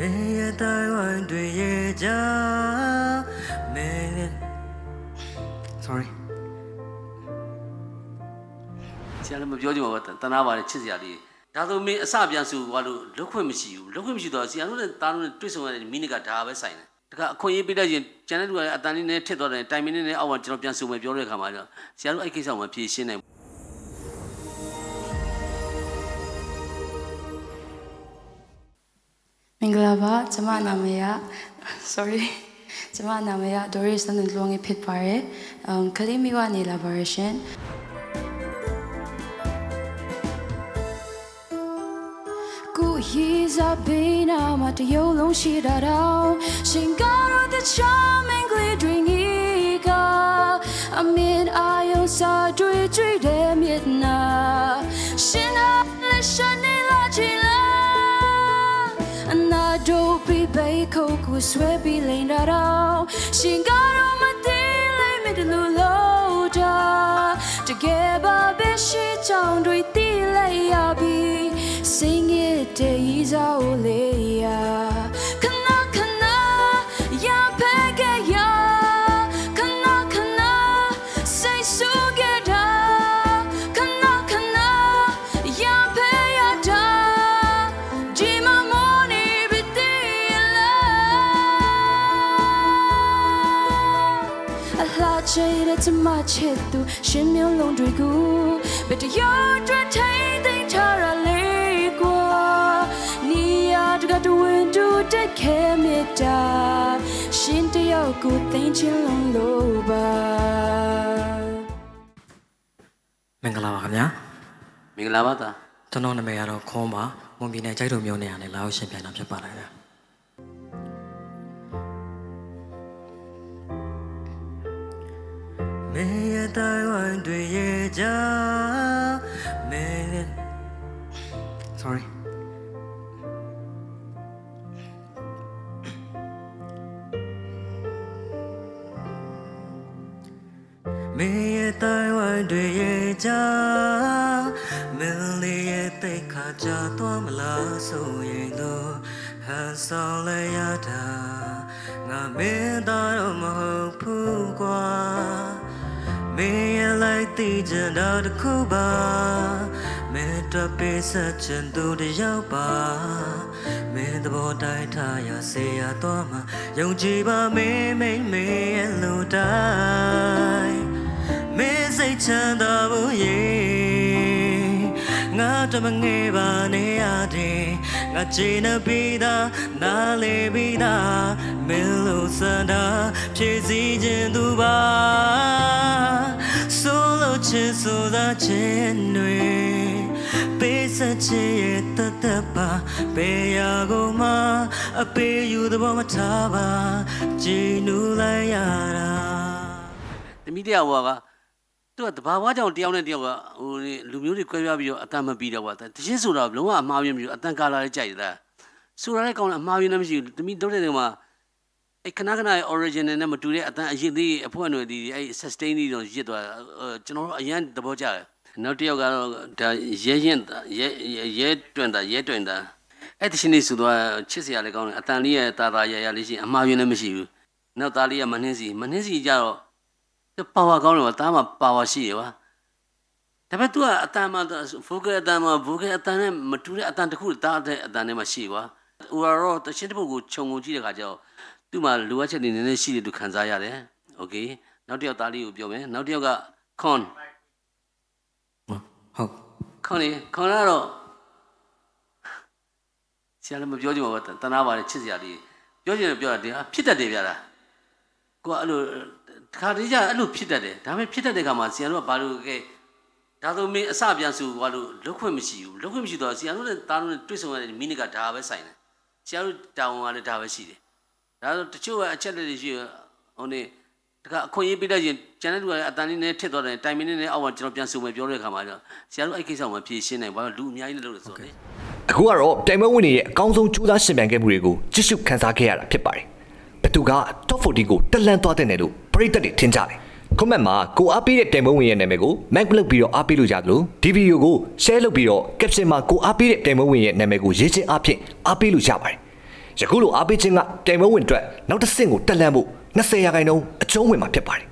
နေရတိုင်းဝိုင်းတွေ့ရကြမဲ sorry ဆရာလည်းမပြောချင်ပါဘူးတနာပါတယ်ချစ်စရာလေးဒါဆိုမင်းအစပြန်စုဘာလို့လွတ်ခွင့်မရှိဘူးလွတ်ခွင့်မရှိတော့ဆရာတို့နဲ့တားတို့နဲ့တွေ့ဆုံရတဲ့မိနစ်ကဒါပဲဆိုင်တယ်တခါအခွင့်အရေးပေးတတ်ရင်ကျန်တဲ့လူကလည်းအတန်လေးနဲ့ထစ်သွားတယ်တိုင်မင်းနဲ့အောက်မှာကျွန်တော်ပြန်စုမယ်ပြောတဲ့အခါမှာကျတော့ဆရာတို့အဲ့ကိစ္စကိုမဖြေရှင်းနိုင်ဘူး င်္ဂလာပါကျမနာမည်က sorry ကျမနာမည်က Doris နဲ့လုံငယ်ဖြစ်ပါတယ်အမ်ကလေးမျိုးကနေလာပါရရှင်ကိုရီစားဘေးနာမှာတရုပ်လုံးရှိတာတော့ရှင်ကားတော့တခြားမင်္ဂလေးတွေကြီးကအမင်အာယုံစာတွေ့တွေ့တဲ့မြတ်နာရှင်ဟာလက်ရှနေလာချီလာ အနာတို့ပြပေခုတ်ကိုဆွဲပြီးလိန်တာတော့ရှင်ကတော့မသိလိမ့်မယ်ဒီလိုလို့တာတကယ်ပါပဲရှိချောင်းတွေတီးလိုက်ရပြီစင်ရတဲ့ဤစားကိုလေး ချေတဲ့ချမချစ်သူရှင်မျိုးလုံးတွေကိုဘယ်တရအတွက်ထိမ့်သိမ့်ထားရလေကွာနီယာတကတဝင်းတူတက်ခဲမြတ်တာရှင်တယောက်ကိုသိမ့်ချင်လုံးလို့ပါမင်္ဂလာပါခင်ဗျာမင်္ဂလာပါသားကျွန်တော်နာမည်ကတော့ခွန်ပါမွန်ပြည်နယ်ကြိုက်တုံမျိုးနေရာနဲ့လာရောက်ရှင်ပြန်တာဖြစ်ပါတယ်ဗျာ မင်းရဲ့တိုင်းဝိုင်းတွေရဲ့ကြားမင်းရဲ့ sorry မင်းရဲ့တိုင်းဝိုင်းတွေရဲ့ကြားမင်းလေးရဲ့တိတ်ခါကြသွားမလားဆိုရင်တော့ဟန်ဆောင်လဲရတာငါမင်းသားတော့မဟုတ်ဘူးကွာ မင်းရဲ့လိုက်တည်ချင်တော့တခုပါမင်းတော့ပေးဆက်ချင်သူတယောက်ပါမင်းသဘောတိုင်းထားရစေရတော့မှယုံကြည်ပါမင်းမင်းမင်းရဲ့လူတိုင်းမင်းစိတ်ချမ်းသာဖို့ရေငါတမငယ်ပါနေရတဲ့ငါချင်နေပြီးသားနားလေပြီးသားမင်းလို့စံတာဖြည့်စည်ခြင်းသူပါ ချစ်ဆိုသာခြင်းတွေပေးစချင်ရဲ့တသက်ပါဘယ်ရာကိုမှအပေးယူသဘောမထားပါကြည်နူးလိုက်ရတာတမိတရားဟိုကသူကတဘာဝကြောင့်တယောက်နဲ့တယောက်ကဟိုလူမျိုးတွေကွဲပြားပြီးတော့အတန်မပြီးတော့ကွာတချင်းဆိုတာလုံးဝအမှားယွင်းပြီးတော့အတန်ကာလာလေးကြိုက်တယ်ဆိုတာလည်းကောင်းတယ်အမှားယွင်းလည်းမရှိဘူးတမိတို့တဲ့နေမှာ အဲ့ခဏခဏရဲ့ original နဲ့မတူတဲ့အတန်အရင်သေးအဖွင့်တွေဒီအဲ့ sustain တွေတော့ရစ်သွားကျွန်တော်တို့အရင်သဘောကျတယ်နောက်တစ်ယောက်ကတော့ဒါရဲရင်ရဲရဲတွင်တာရဲတွင်တာအဲ့တချင်းလေးဆိုတော့ချစ်စရာလည်းကောင်းတယ်အတန်လေးရဲ့တာတာရရလေးရှိအမှားယွင်းလည်းမရှိဘူးနောက်သားလေးကမနှင်းစီမနှင်းစီကြတော့သူပါဝါကောင်းတယ်ကွာတားမှာပါဝါရှိတယ်ကွာဒါပေမဲ့ तू ကအတန်မှာဖိုကယ်အတန်မှာဖိုကယ်အတန်နဲ့မတူတဲ့အတန်တစ်ခုတားတဲ့အတန်နဲ့မှရှိကွာဥရာတော့တချင်းတစ်ပုတ်ကိုခြုံငုံကြည့်တဲ့ခါကျတော့ သူ့မှာလိုအပ်ချက်တွေနည်းနည်းရှိတယ်သူခံစားရတယ်โอเคနောက်တစ်ယောက်သားလေးကိုပြောမယ်နောက်တစ်ယောက်က con ဟုတ် con လေ con ကတော့ဆရာလည်းမပြောချင်ပါဘူးတနာပါတယ်ချစ်စရာလေးပြောချင်တယ်ပြောတာဒီဟာဖြစ်တတ်တယ်ဗျာလားကိုကအဲ့လိုတစ်ခါတည်းကျအဲ့လိုဖြစ်တတ်တယ်ဒါပေမဲ့ဖြစ်တတ်တဲ့ခါမှာဆရာတို့ကဘာလို့ကဲဒါဆိုမင်းအစပြန်စုဘာလို့လုတ်ခွင့်မရှိဘူးလုတ်ခွင့်မရှိတော့ဆရာတို့နဲ့တားတို့နဲ့တွေ့ဆုံရတဲ့မိနစ်ကဒါပဲဆိုင်တယ်ဆရာတို့တာဝန်ကလည်းဒါပဲရှိတယ် ဒါဆိုတချို့ကအချက်လက်တွေရှိရဟိုနေတခါအခွင့်အရေးပေးလိုက်ရင်ကျန်တဲ့လူကအတန်လေးနဲ့ထစ်သွားတယ်တိုင်မင်းနဲ့အောက်မှာကျွန်တော်ပြန်စုမယ်ပြောတဲ့ခါမှာကျဆရာတို့အဲ့ကိစ္စကိုမဖြေရှင်းနိုင်ဘူးဘာလို့လူအများကြီးနဲ့လုပ်လို့ဆိုတော့လေအခုကတော့တိုင်ပွဲဝင်နေရဲ့အကောင်းဆုံးကြိုးစားရှင်ပြိုင်ခဲ့မှုတွေကိုကြည့်ရှုခန်းစားခဲ့ရတာဖြစ်ပါတယ်။ဘသူက Top 40ကိုတက်လန့်သွားတဲ့နယ်လို့ပရိသတ်တွေထင်ကြတယ်။ comment မှာကိုအားပေးတဲ့တိုင်ပွဲဝင်ရဲ့နာမည်ကို mark လုပ်ပြီးတော့အားပေးလို့ရတယ်လို့ဒီဗီဒီယိုကို share လုပ်ပြီးတော့ caption မှာကိုအားပေးတဲ့တိုင်ပွဲဝင်ရဲ့နာမည်ကိုရေးချင်းအဖြစ်အားပေးလို့ရပါတယ်။ ယခုလိုအားပေးခြင်းကတိုင်ပွဲဝင်အတွက်နောက်တစ်ဆင့်ကိုတက်လှမ်းဖို့20ရာခိုင်နှုန်းအကျုံးဝင်မှာဖြစ်ပါတယ်